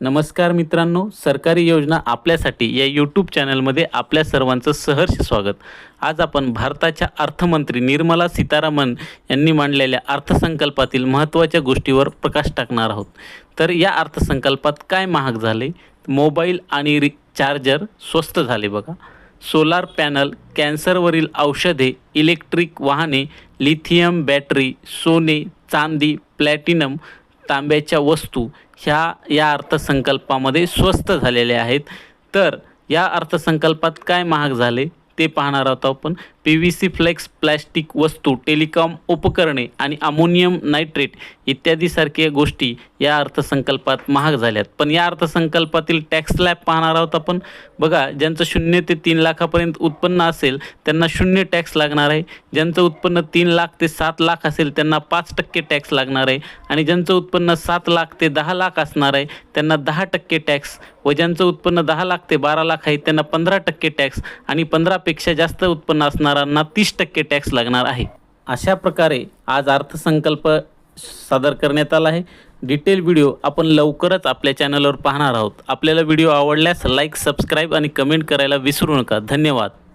नमस्कार मित्रांनो सरकारी योजना आपल्यासाठी या यूट्यूब चॅनलमध्ये आपल्या सर्वांचं सहर्ष स्वागत. आज आपण भारताच्या अर्थमंत्री निर्मला सीतारामन यांनी मांडलेल्या अर्थसंकल्पातील महत्त्वाच्या गोष्टीवर प्रकाश टाकणार आहोत. तर या अर्थसंकल्पात काय महाग झाले? मोबाईल आणि रि चार्जर स्वस्त झाले बघा. सोलार पॅनल कॅन्सरवरील औषधे इलेक्ट्रिक वाहने लिथियम बॅटरी सोने चांदी प्लॅटिनम तांब्याच्या वस्तू ह्या या अर्थसंकल्पामध्ये स्वस्त झालेल्या आहेत. तर या अर्थसंकल्पात काय महाग झाले ते पाहणार आहोत आपण. P V C flex plastic वस्तू टेलिकॉम उपकरणे आणि अमोनियम नायट्रेट इत्यादीसारख्या गोष्टी या अर्थसंकल्पात महाग झाल्यात. पण या अर्थसंकल्पातील टॅक्स स्लॅब पाहणार आहोत आपण. बघा ज्यांचं शून्य ते तीन लाखापर्यंत उत्पन्न असेल त्यांना शून्य टॅक्स लागणार आहे. ज्यांचं उत्पन्न तीन लाख ते सात लाख असेल त्यांना पाच टक्के टॅक्स लागणार आहे. आणि ज्यांचं उत्पन्न सात लाख ते दहा लाख असणार आहे त्यांना दहा टक्के टॅक्स. व ज्यांचं उत्पन्न दहा लाख ते बारा लाख आहे त्यांना पंधरा टक्के टॅक्स. आणि पंधरापेक्षा जास्त उत्पन्न असणार असणाऱ्यांना तीस टक्के टॅक्स लागणार आहे. अशा प्रकारे आज अर्थसंकल्प सादर करण्यात आला आहे. डिटेल व्हिडिओ आपण लवकरच आपल्या चॅनलवर पाहणार आहोत. आपल्याला व्हिडिओ आवडल्यास लाईक सबस्क्राईब आणि कमेंट करायला विसरू नका. धन्यवाद.